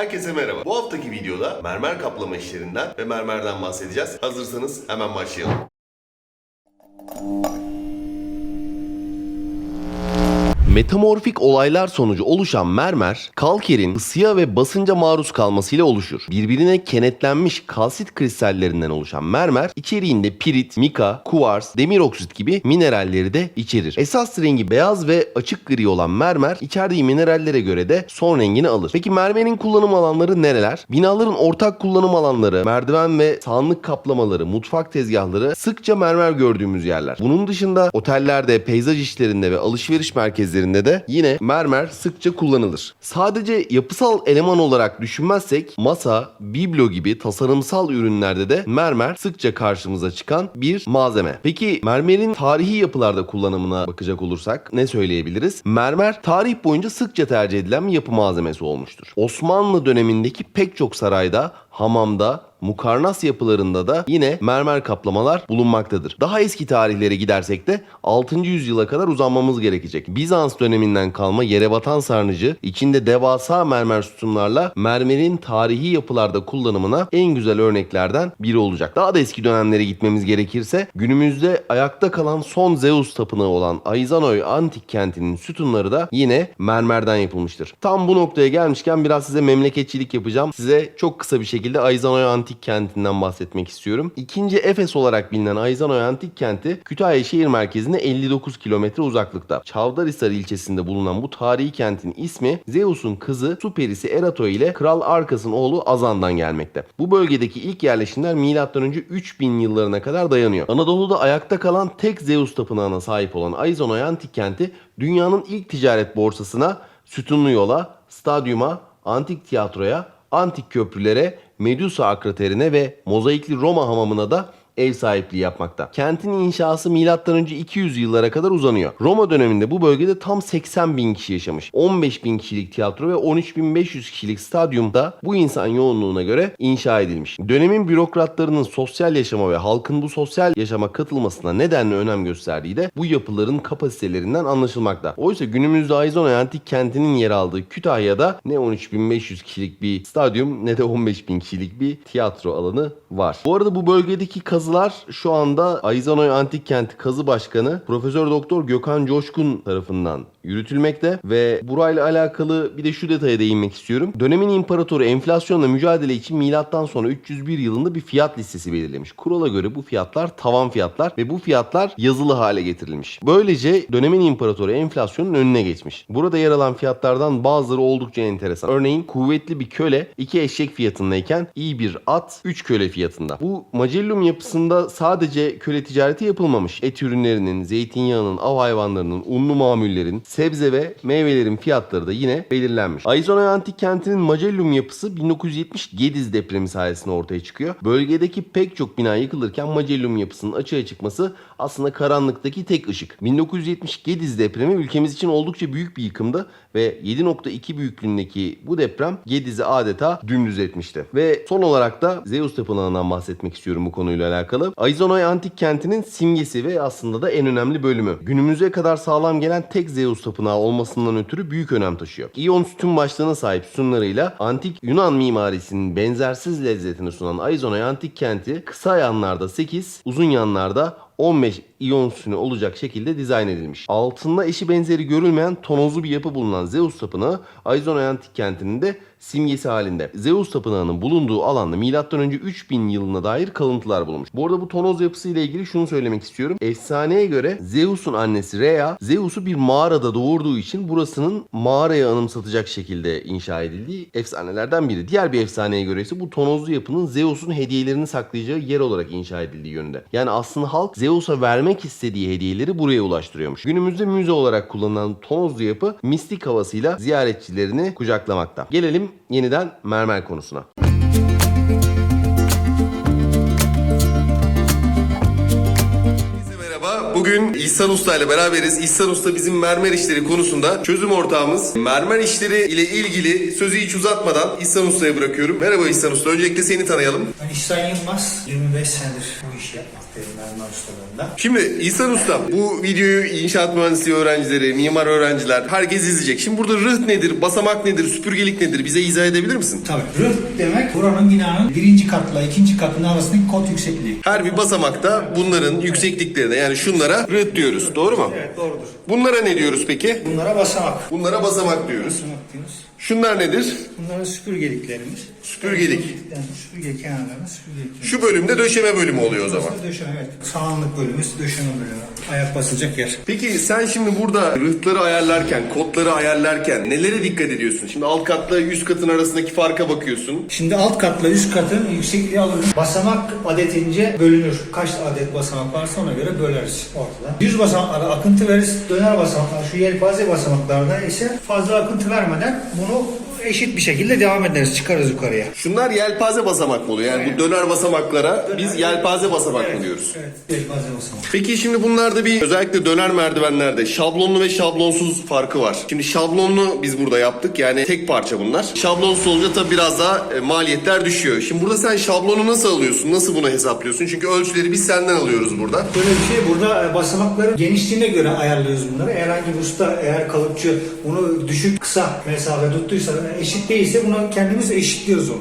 Herkese merhaba. Bu haftaki videoda mermer kaplama işlerinden ve mermerden bahsedeceğiz. Hazırsanız hemen başlayalım. Metamorfik olaylar sonucu oluşan mermer, kalkerin ısıya ve basınca maruz kalmasıyla oluşur. Birbirine kenetlenmiş kalsit kristallerinden oluşan mermer, içeriğinde pirit, mika, kuvars, demir oksit gibi mineralleri de içerir. Esas rengi beyaz ve açık gri olan mermer, içerdiği minerallere göre de son rengini alır. Peki mermerin kullanım alanları nereler? Binaların ortak kullanım alanları, merdiven ve sahanlık kaplamaları, mutfak tezgahları sıkça mermer gördüğümüz yerler. Bunun dışında otellerde, peyzaj işlerinde ve alışveriş merkezlerinde de yine mermer sıkça kullanılır. Sadece yapısal eleman olarak düşünmezsek masa, biblo gibi tasarımsal ürünlerde de mermer sıkça karşımıza çıkan bir malzeme. Peki mermerin tarihi yapılarda kullanımına bakacak olursak ne söyleyebiliriz? Mermer tarih boyunca sıkça tercih edilen bir yapı malzemesi olmuştur. Osmanlı dönemindeki pek çok sarayda, hamamda, Mukarnas yapılarında da yine mermer kaplamalar bulunmaktadır. Daha eski tarihlere gidersek de 6. yüzyıla kadar uzanmamız gerekecek. Bizans döneminden kalma yere batan sarnıcı içinde devasa mermer sütunlarla mermerin tarihi yapılarda kullanımına en güzel örneklerden biri olacak. Daha da eski dönemlere gitmemiz gerekirse günümüzde ayakta kalan son Zeus tapınağı olan Aizanoy antik kentinin sütunları da yine mermerden yapılmıştır. Tam bu noktaya gelmişken biraz size memleketçilik yapacağım. Size çok kısa bir şekilde Aizanoy antik kentinden bahsetmek istiyorum. İkinci Efes olarak bilinen Aizanoy antik kenti Kütahya şehir merkezine 59 kilometre uzaklıkta. Çavdarhisar ilçesinde bulunan bu tarihi kentin ismi Zeus'un kızı su perisi Erato ile Kral Arkas'ın oğlu Azan'dan gelmekte. Bu bölgedeki ilk yerleşimler M.Ö. 3000 yıllarına kadar dayanıyor. Anadolu'da ayakta kalan tek Zeus tapınağına sahip olan Aizanoy antik kenti dünyanın ilk ticaret borsasına, sütunlu yola, stadyuma, antik tiyatroya, antik köprülere, Medusa akraterine ve mozaikli Roma hamamına da ev sahipliği yapmakta. Kentin inşası M.Ö. 200 yıllara kadar uzanıyor. Roma döneminde bu bölgede tam 80 bin kişi yaşamış. 15 bin kişilik tiyatro ve 13.500 kişilik stadyumda bu insan yoğunluğuna göre inşa edilmiş. Dönemin bürokratlarının sosyal yaşama ve halkın bu sosyal yaşama katılmasına nedenle önem gösterdiği de bu yapıların kapasitelerinden anlaşılmakta. Oysa günümüzde Aizona antik kentinin yer aldığı Kütahya'da ne 13.500 kişilik bir stadyum ne de 15.000 kişilik bir tiyatro alanı var. Bu arada bu bölgedeki kazılar şu anda Aizanoy Antik Kenti Kazı Başkanı Profesör Doktor Gökhan Coşkun tarafından yürütülmekte ve burayla alakalı bir de şu detaya değinmek istiyorum. Dönemin imparatoru enflasyonla mücadele için milattan sonra 301 yılında bir fiyat listesi belirlemiş. Kurala göre bu fiyatlar tavan fiyatlar ve bu fiyatlar yazılı hale getirilmiş. Böylece dönemin imparatoru enflasyonun önüne geçmiş. Burada yer alan fiyatlardan bazıları oldukça enteresan. Örneğin kuvvetli bir köle 2 eşek fiyatındayken iyi bir at 3 köle fiyatında. Bu Macellum yapısında sadece köle ticareti yapılmamış. Et ürünlerinin, zeytinyağının, av hayvanlarının, unlu mamullerin, sebze ve meyvelerin fiyatları da yine belirlenmiş. Aizonay Antik Kenti'nin Macellum yapısı 1970 Gediz depremi sayesinde ortaya çıkıyor. Bölgedeki pek çok bina yıkılırken Macellum yapısının açığa çıkması aslında karanlıktaki tek ışık. 1970 Gediz depremi ülkemiz için oldukça büyük bir yıkımdı ve 7.2 büyüklüğündeki bu deprem Gediz'i adeta dümdüz etmişti. Ve son olarak da Zeus Tapınağı'ndan bahsetmek istiyorum bu konuyla alakalı. Aizonay Antik Kenti'nin simgesi ve aslında da en önemli bölümü. Günümüze kadar sağlam gelen tek Zeus Tapınağı olmasından ötürü büyük önem taşıyor. İyon sütun başlığına sahip sütunlarıyla antik Yunan mimarisinin benzersiz lezzetini sunan Aizonay Antik Kenti kısa yanlarda 8, uzun yanlarda 15 iyon sütunu olacak şekilde dizayn edilmiş. Altında eşi benzeri görülmeyen tonozlu bir yapı bulunan Zeus Tapınağı Aizonay Antik Kenti'nin de simgesi halinde. Zeus Tapınağı'nın bulunduğu alanda M.Ö. 3000 yılına dair kalıntılar bulunmuş. Bu arada bu tonoz yapısı ile ilgili şunu söylemek istiyorum. Efsaneye göre Zeus'un annesi Rhea, Zeus'u bir mağarada doğurduğu için burasının mağaraya anımsatacak şekilde inşa edildiği efsanelerden biri. Diğer bir efsaneye göre ise bu tonozlu yapının Zeus'un hediyelerini saklayacağı yer olarak inşa edildiği yönünde. Yani aslında halk Zeus'a vermek istediği hediyeleri buraya ulaştırıyormuş. Günümüzde müze olarak kullanılan tonozlu yapı mistik havasıyla ziyaretçilerini kucaklamakta. Gelelim yeniden mermer konusuna. Bugün İhsan Usta ile beraberiz. İhsan Usta bizim mermer işleri konusunda çözüm ortağımız. Mermer işleri ile ilgili sözü hiç uzatmadan İhsan Usta'ya bırakıyorum. Merhaba İhsan Usta. Öncelikle seni tanıyalım. Ben İhsan Yılmaz, 25 senedir bu işi yapmakta. Şimdi İhsan Usta bu videoyu inşaat mühendisliği öğrencileri, mimar öğrenciler herkes izleyecek. Şimdi burada rıht nedir, basamak nedir, süpürgelik nedir bize izah edebilir misin? Tabii. Rıht demek buranın binanın birinci katla ikinci katının arasındaki kod yüksekliği. Her bir basamakta bunların yüksekliklerine yani şunlara rıht diyoruz. Doğru mu? Evet doğrudur. Bunlara ne diyoruz peki? Bunlara basamak. Bunlara basamak diyoruz. Basamak diyoruz. Şunlar nedir? Bunlara süpürgeliklerimiz. Süpürgelik. Yani süpürge kenarlarına süpürgelik. Şu bölümde döşeme bölümü oluyor o zaman. Döşeme evet. Sağanlık bölümü, döşeme bölümü. Ayak basılacak yer. Peki sen şimdi burada rıhtları ayarlarken, kodları ayarlarken nelere dikkat ediyorsun? Şimdi alt katla üst katın arasındaki farka bakıyorsun. Şimdi alt katla üst katın yüksekliği alırız. Basamak adetince bölünür. Kaç adet basamak varsa ona göre böleriz ortada. Düz basamaklara akıntı veririz. Döner basamaklar, şu yelpaze basamaklarda ise fazla akıntı vermeden bunu novo. Eşit bir şekilde devam ederiz. Çıkarız yukarıya. Şunlar yelpaze basamak mı oluyor? Yani bu döner basamaklara biz yelpaze basamak mı diyoruz? Evet, yelpaze basamak. Peki şimdi bunlarda bir özellikle döner merdivenlerde şablonlu ve şablonsuz farkı var. Şimdi şablonlu biz burada yaptık yani tek parça bunlar. Şablonsuz olunca tabii biraz daha e, maliyetler düşüyor. Şimdi burada sen şablonu nasıl alıyorsun? Nasıl bunu hesaplıyorsun? Çünkü ölçüleri biz senden alıyoruz burada. Böyle bir şey burada e, basamakların genişliğine göre ayarlıyoruz bunları. Herhangi bir usta eğer kalıpçı bunu düşük kısa mesafe tuttuysa eşit değilse bunu kendimiz eşitliyoruz onu.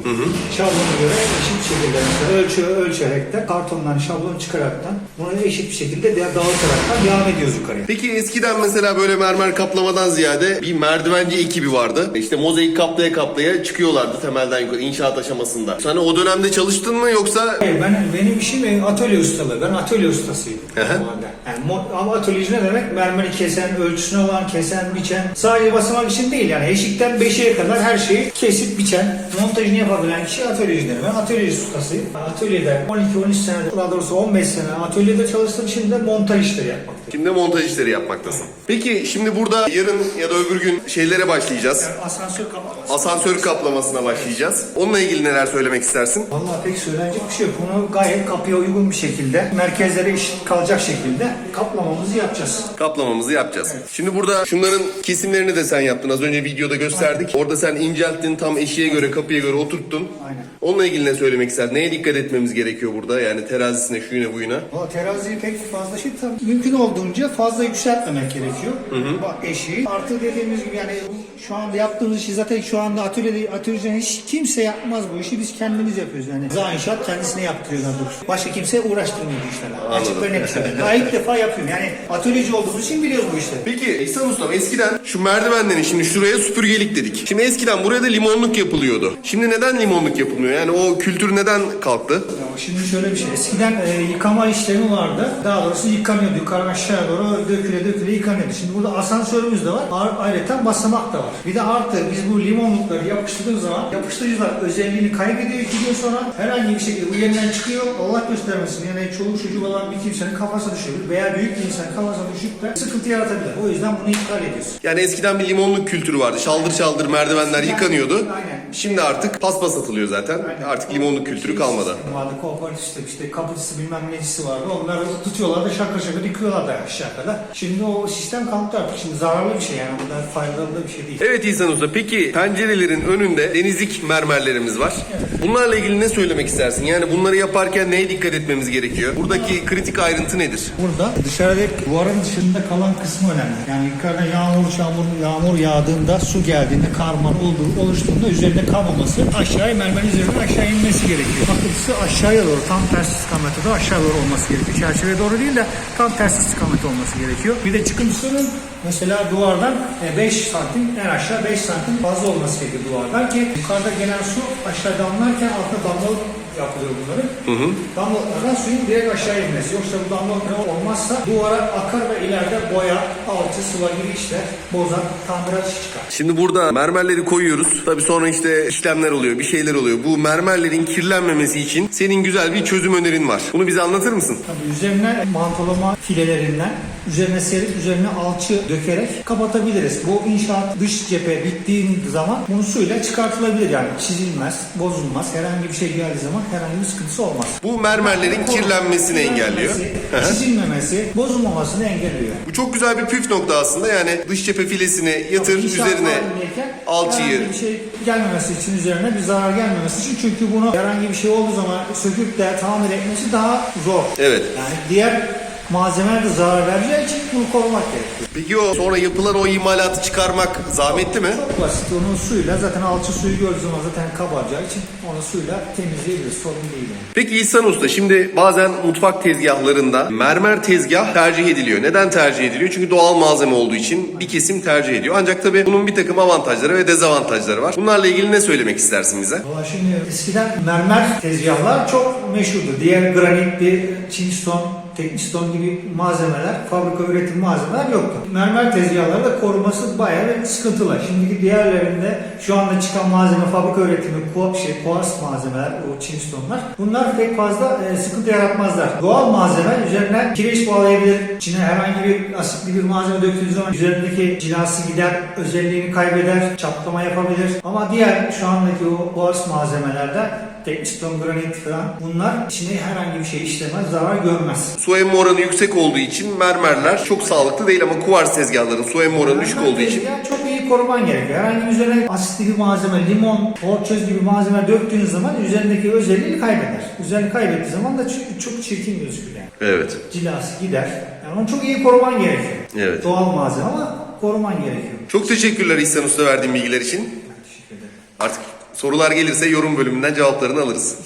Şablona göre eşit şekilde mesela ölçü ölçerek de kartondan şablon çıkaraktan bunu eşit bir şekilde de dağıtaraktan devam ediyoruz yukarıya. Peki eskiden mesela böyle mermer kaplamadan ziyade bir merdivenci ekibi vardı. İşte mozaik kaplaya kaplaya çıkıyorlardı temelden yukarı inşaat aşamasında. Sen o dönemde çalıştın mı yoksa Hayır, ben benim işim atölye ustalığı. Ben atölye ustasıyım. Hı hı. normalde. Yani mo- ama atölyeci ne demek? Mermeri kesen, ölçüsüne olan, kesen, biçen. Sadece basamak için değil yani. Eşikten beşiğe kadar her şeyi kesip biçen, montajını yapabilen kişi atölyeci demek. Ben atölye ustasıyım. Atölyede 12-13 sene, daha doğrusu 15 sene atölyede çalıştım. Şimdi de montaj işleri yapmaktayım. Şimdi montaj işleri yapmaktasın. Peki şimdi burada yarın ya da öbür gün şeylere başlayacağız. Yani asansör kapalı. Asansör kaplamasına başlayacağız. Onunla ilgili neler söylemek istersin? Vallahi pek söylenecek bir şey yok. Bunu gayet kapıya uygun bir şekilde, merkezlere eşit kalacak şekilde kaplamamızı yapacağız. Kaplamamızı yapacağız. Şimdi burada şunların kesimlerini de sen yaptın. Az önce videoda gösterdik. Orada sen incelttin, tam eşiğe göre, kapıya göre oturttun. Aynen. Onunla ilgili ne söylemek ister? Neye dikkat etmemiz gerekiyor burada? Yani terazisine, şuyuna, buyuna. O teraziyi pek fazla şey tabii mümkün olduğunca fazla yükseltmemek gerekiyor. Bak eşiği. Artı dediğimiz gibi yani şu anda yaptığımız işi zaten şu anda atölyede atölyede hiç kimse yapmaz bu işi. Biz kendimiz yapıyoruz yani. Za inşaat kendisine yaptırıyor daha doğrusu. Başka kimse uğraştırmıyor bu işlerle. Açık ve net. Daha ilk defa yapıyorum. Yani atölyeci olduğumuz için biliyoruz bu işleri. Peki İhsan Ustam eskiden şu merdivenlerin şimdi şuraya süpürgelik dedik. Şimdi eskiden buraya da limonluk yapılıyordu. Şimdi neden limonluk yapılmıyor? Yani o kültür neden kalktı? Ya Şimdi şöyle bir şey. Eskiden e, yıkama işlemi vardı. Daha doğrusu yıkanıyordu. Yukarı aşağı doğru döküle döküle yıkanıyordu. Şimdi burada asansörümüz de var. Ayrıca basamak da var. Bir de artı biz bu limonlukları yapıştırdığımız zaman yapıştırıcılar özelliğini kaybediyor iki gün sonra herhangi bir şekilde bu yerinden çıkıyor. Allah göstermesin. Yani çoluk çocuk olan bir kimsenin kafası düşebilir veya büyük bir insanın kafasına düşüp de sıkıntı yaratabilir. O yüzden bunu iptal ediyoruz. Yani eskiden bir limonluk kültürü vardı. Şaldır şaldır merdivenler yıkanıyordu. Aynen. Şimdi artık paspas atılıyor zaten. Artık limonluk kültürü kalmadı. Vardı kooperatif işte, işte kapıcısı bilmem necisi vardı. Onları tutuyorlar da şakır şakır yıkıyorlar da aşağı kadar. Şimdi o sistem kalktı artık. Şimdi zararlı bir şey yani. Bunlar faydalı da bir şey değil. Evet İhsan Usta peki pencerelerin önünde denizlik mermerlerimiz var. Bunlarla ilgili ne söylemek istersin? Yani bunları yaparken neye dikkat etmemiz gerekiyor? Buradaki kritik ayrıntı nedir? Burada dışarıdaki duvarın dışında kalan kısmı önemli. Yani yukarıda yağmur, çamur, yağmur yağdığında, su geldiğinde, karman olduğu, oluştuğunda üzerinde kalmaması, aşağıya mermer üzerine aşağı inmesi gerekiyor. Akıntısı aşağıya doğru, tam ters istikamette de aşağı doğru olması gerekiyor. Çerçeve doğru değil de tam ters istikamet olması gerekiyor. Bir de çıkıntısının mesela duvardan e, 5 santim, en aşağı 5 santim fazla olması gerekiyor duvardan ki yukarıda gelen su aşağı damlarken altta damlalık yapılıyor bunların. Damlalardan suyun direkt aşağı inmesi. Yoksa bu damlalık olmazsa duvara akar ve ileride boya, alçı, sıva gibi işler bozar, tamirat çıkar. Şimdi burada mermerleri koyuyoruz. Tabii sonra işte işlemler oluyor, bir şeyler oluyor. Bu mermerlerin kirlenmemesi için senin güzel bir çözüm önerin var. Bunu bize anlatır mısın? Tabii üzerine mantolama filelerinden üzerine serip üzerine alçı dökerek kapatabiliriz. Bu inşaat dış cephe bittiği zaman bunu suyla çıkartılabilir yani çizilmez, bozulmaz. Herhangi bir şey geldiği zaman herhangi bir sıkıntısı olmaz. Bu mermerlerin kirlenmesini engelliyor. Çizilmemesi, bozulmamasını engelliyor. Bu çok güzel bir püf nokta aslında. Yani dış cephe filesini yatır İnşaat üzerine alçıyı bir şey gelmemesi için üzerine bir zarar gelmemesi için çünkü bunu herhangi bir şey olduğu zaman söküp de tamir etmesi daha zor. Evet. Yani diğer malzemeler de zarar vereceği için bunu korumak gerekiyor. Peki o sonra yapılan o imalatı çıkarmak zahmetli mi? Çok basit onun suyla zaten alçı suyu gördüğü zaman zaten kabaracağı için onu suyla temizleyebiliriz sorun değil yani. Peki İhsan Usta şimdi bazen mutfak tezgahlarında mermer tezgah tercih ediliyor. Neden tercih ediliyor? Çünkü doğal malzeme olduğu için bir kesim tercih ediyor. Ancak tabii bunun bir takım avantajları ve dezavantajları var. Bunlarla ilgili ne söylemek istersin bize? Valla şimdi eskiden mermer tezgahlar çok meşhurdu. Diğer granit, bir Chinston, Tekniston gibi malzemeler, fabrika üretim malzemeler yoktu. Mermer tezgahları da koruması bayağı bir sıkıntılı. Şimdiki diğerlerinde şu anda çıkan malzeme, fabrika üretimi, kuarz, şey, kuarz malzemeler, o Chinstonlar. Bunlar pek fazla e, sıkıntı yaratmazlar. Doğal malzeme üzerinden kireç bağlayabilir. İçine herhangi bir asitli bir malzeme döktüğünüz zaman üzerindeki cilası gider, özelliğini kaybeder, çatlama yapabilir. Ama diğer şu andaki o kuarz malzemelerde Tekniston, granit falan bunlar içine herhangi bir şey işlemez, zarar görmez. Su emme oranı yüksek olduğu için mermerler çok sağlıklı değil ama kuvars tezgahların su emme oranı düşük olduğu için Ya çok iyi koruman gerekiyor. Herhangi bir üzerine asitli bir malzeme, limon, porçöz gibi malzeme döktüğünüz zaman üzerindeki özelliğini kaybeder. Üzerini kaybettiği zaman da çok, çok çirkin gözükür yani. Evet. Cilası gider. Yani onu çok iyi koruman gerekiyor. Evet. Doğal malzeme ama koruman gerekiyor. Çok teşekkürler İhsan Usta verdiğin bilgiler için. Ben teşekkür ederim. Artık sorular gelirse yorum bölümünden cevaplarını alırız.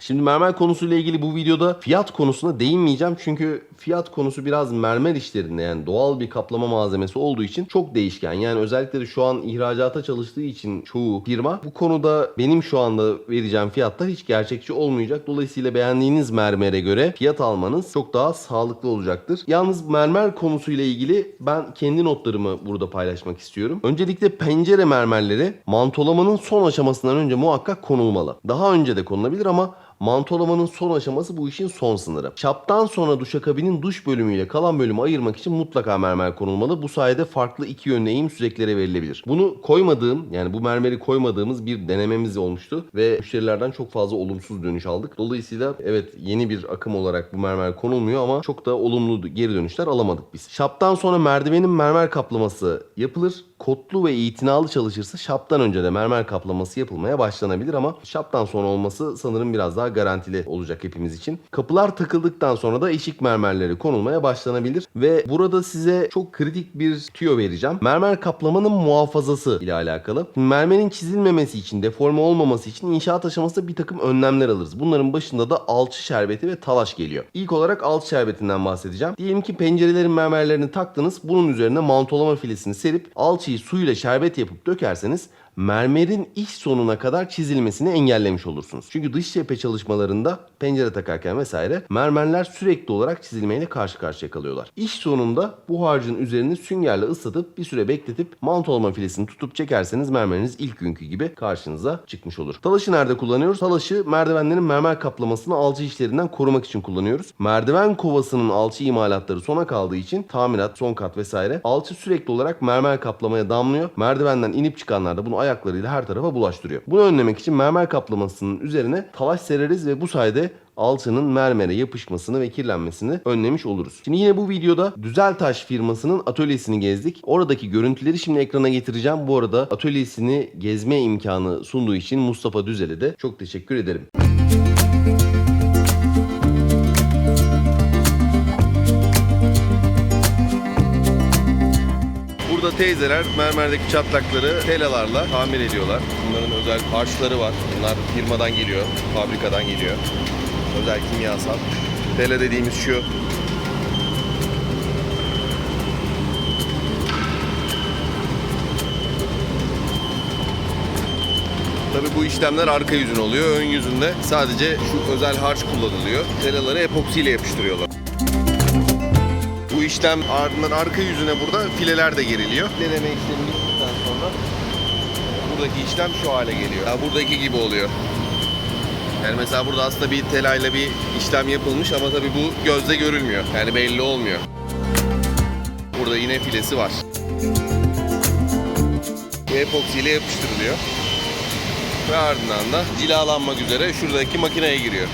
Şimdi mermer konusuyla ilgili bu videoda fiyat konusuna değinmeyeceğim. Çünkü fiyat konusu biraz mermer işlerinde yani doğal bir kaplama malzemesi olduğu için çok değişken. Yani özellikle de şu an ihracata çalıştığı için çoğu firma bu konuda benim şu anda vereceğim fiyatlar hiç gerçekçi olmayacak. Dolayısıyla beğendiğiniz mermere göre fiyat almanız çok daha sağlıklı olacaktır. Yalnız mermer konusuyla ilgili ben kendi notlarımı burada paylaşmak istiyorum. Öncelikle pencere mermerleri mantolamanın son aşamasından önce muhakkak konulmalı. Daha önce de konulabilir ama Mantolamanın son aşaması bu işin son sınırı. Çaptan sonra duşakabinin duş bölümüyle kalan bölümü ayırmak için mutlaka mermer konulmalı. Bu sayede farklı iki yönlü eğim süzeklere verilebilir. Bunu koymadığım yani bu mermeri koymadığımız bir denememiz olmuştu ve müşterilerden çok fazla olumsuz dönüş aldık. Dolayısıyla evet yeni bir akım olarak bu mermer konulmuyor ama çok da olumlu geri dönüşler alamadık biz. Şaptan sonra merdivenin mermer kaplaması yapılır. Kotlu ve itinalı çalışırsa şaptan önce de mermer kaplaması yapılmaya başlanabilir ama şaptan sonra olması sanırım biraz daha garantili olacak hepimiz için. Kapılar takıldıktan sonra da eşik mermerleri konulmaya başlanabilir ve burada size çok kritik bir tüyo vereceğim. Mermer kaplamanın muhafazası ile alakalı. Mermerin çizilmemesi için, deforme olmaması için inşaat aşamasında bir takım önlemler alırız. Bunların başında da alçı şerbeti ve talaş geliyor. İlk olarak alçı şerbetinden bahsedeceğim. Diyelim ki pencerelerin mermerlerini taktınız. Bunun üzerine mantolama filesini serip alçıyı suyla şerbet yapıp dökerseniz mermerin iç sonuna kadar çizilmesini engellemiş olursunuz. Çünkü dış cephe çalışmalarında pencere takarken vesaire mermerler sürekli olarak çizilmeyle karşı karşıya kalıyorlar. İş sonunda bu harcın üzerini süngerle ıslatıp bir süre bekletip mantolama filesini tutup çekerseniz mermeriniz ilk günkü gibi karşınıza çıkmış olur. Talaşı nerede kullanıyoruz? Talaşı merdivenlerin mermer kaplamasını alçı işlerinden korumak için kullanıyoruz. Merdiven kovasının alçı imalatları sona kaldığı için tamirat, son kat vesaire alçı sürekli olarak mermer kaplamaya damlıyor. Merdivenden inip çıkanlar da bunu ayaklarıyla her tarafa bulaştırıyor. Bunu önlemek için mermer kaplamasının üzerine talaş sereriz ve bu sayede alçının mermere yapışmasını ve kirlenmesini önlemiş oluruz. Şimdi yine bu videoda Düzeltaş firmasının atölyesini gezdik. Oradaki görüntüleri şimdi ekrana getireceğim. Bu arada atölyesini gezme imkanı sunduğu için Mustafa Düzel'e de çok teşekkür ederim. Teyzeler mermerdeki çatlakları telalarla tamir ediyorlar. Bunların özel harçları var. Bunlar firmadan geliyor, fabrikadan geliyor. Özel kimyasal. Tela dediğimiz şu. Tabii bu işlemler arka yüzün oluyor. Ön yüzünde sadece şu özel harç kullanılıyor. Telaları epoksiyle yapıştırıyorlar. İşlem ardından arka yüzüne burada fileler de geriliyor. Fileleme işlemi bittikten sonra buradaki işlem şu hale geliyor. Ya buradaki gibi oluyor. Yani mesela burada aslında bir telayla bir işlem yapılmış ama tabii bu gözle görülmüyor. Yani belli olmuyor. Burada yine filesi var. Bu epoksiyle yapıştırılıyor. Ve ardından da cilalanmak üzere şuradaki makineye giriyor.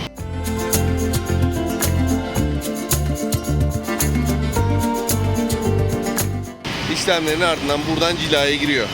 İşlemlerin ardından buradan cilaya giriyor.